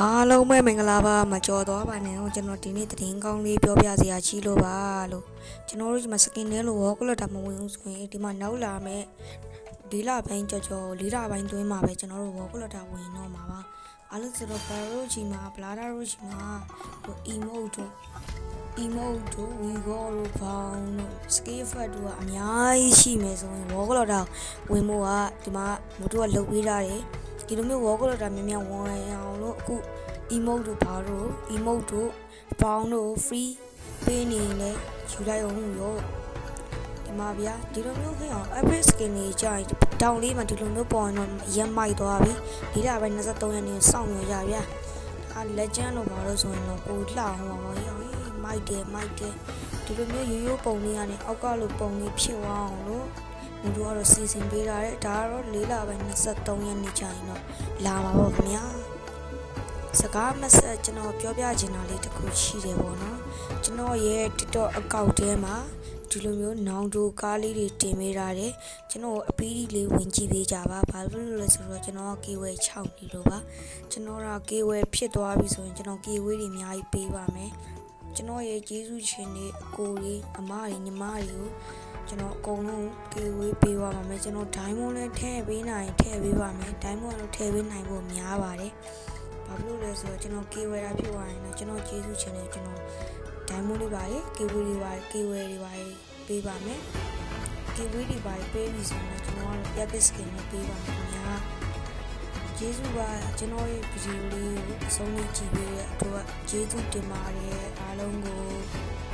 အားလုံးပဲမင်္ဂလာပါမကြော်သွားပါနဲ့ကျွန်တော်ဒီနေ့သတင်းကောင်းလေးပြောပြစရာရှိလို့ပါလို့ကျွန်တော်တို့ဒီမှာစကင်နဲလို့ဝေါကလတာမဝင်ဘူးဆိုရင်ဒီမှာနောက်လာမဲ့ဒီလပိုင်းကြော်ကြော်လေးလပိုင်းတွင်းမှာပဲကျွန်တော်တို့ဝေါကလတာဝင်တော့မှာပါအားလုံးဆိုတော့ဘာလို့ချီမှာဘလာဒါတို့ချီမှာဟို emote တို့ emote တို့ wigo တို့ဘောင်းတို့ scale fat တို့ကအများကြီးရှိမယ်ဆိုရင်ဝေါကလတာဝင်ဖို့ကဒီမှာမို့တို့ကလုတ်ပေးထားတယ် ဒီလိုမျိုး wall color များများဝင်အောင်လို့အခု emote တို့ဘာတို့ emote တို့ဘောင်းတို့ free ပေးနေလဲယူလိုက်အောင်ရောဒီမှာဗျာဒီလိုမျိုးခင်အောင် average skin တွေကြာရင်တောင်လေးမှာဒီလိုမျိုးပေါ်ရင်တော့ရက်မိုက်သွားပြီဒီလပိုင်း23ရက်နေ့စောင့်ရကြဗျာအာ legend လို့ဘာလို့ဆိုရင်တော့ပိုလှအောင်ပါဘောရောမိုက်တယ်မိုက်တယ်ဒီလိုမျိုးရိုးရိုးပုံလေးကနေအောက်ကလိုပုံလေးဖြစ်သွားအောင်လို့ ဘုတို့ကတော့စီစဉ်ပေးထားတယ်ဒါကတော့၄လပိုင်း23ရက်နေ့ကြာရင်တော့လာပါပေါ့ခင်ဗျာစကားမဆက်ကျွန်တော်ပြောပြချင်တာလေးတစ်ခုရှိတယ်ပေါ့နော်ကျွန်တော်ရဲ့ TikTok account ထဲမှာဒီလိုမျိုးနောင်တိုကားလေးတွေတင်ပေးထားတယ်ကျွန်တော်အပီးကြီးလေးဝင်ကြည့်ပေးကြပါဘာလို့လဲဆိုတော့ကျွန်တော်က keyword 6နေလို့ပါကျွန်တော်က keyword ဖြစ်သွားပြီဆိုရင်ကျွန်တော် keyword တွေအများကြီးပေးပါမယ် ကျွန်တော်ရဲ့ကျေးဇူးရှင်တွေအကိုတွေအမတွေညီမတွေကိုကျွန်တော်အကုန်လုံးကေဝေးပေးသွားပါမယ်ကျွန်တော်ဒိုင်းမွန်လည်းထည့်ပေးနိုင်ထည့်ပေးပါမယ်ဒိုင်းမွန်ကတော့ထည့်ပေးနိုင်ဖို့များပါတယ်ဘာဖြစ်လို့လဲဆိုတော့ကျွန်တော်ကေဝေးတာဖြစ်သွားရင်တော့ကျွန်တော်ကျေးဇူးချင်တယ်ကျွန်တော်ဒိုင်းမွန်လေးပါတယ်ကေဝေးတွေပါတယ်ကေဝေးတွေပါတယ်ပေးပါမယ်ကေဝေးတွေပါတယ်ပေးပြီဆိုရင်ကျွန်တော်ကတော့ epic skin နဲ့ပေးပါမယ်များ ကျေးဇူးပါကျွန်တော်ရဲ့ဗီဒီယိုလေးကိုအဆုံးလေးကြည့်ပေးတဲ့အတွက်ကျေးဇူးတင်ပါတယ်အားလုံးကိုဘိုင်ဘိုင်နောက်နေ့မှ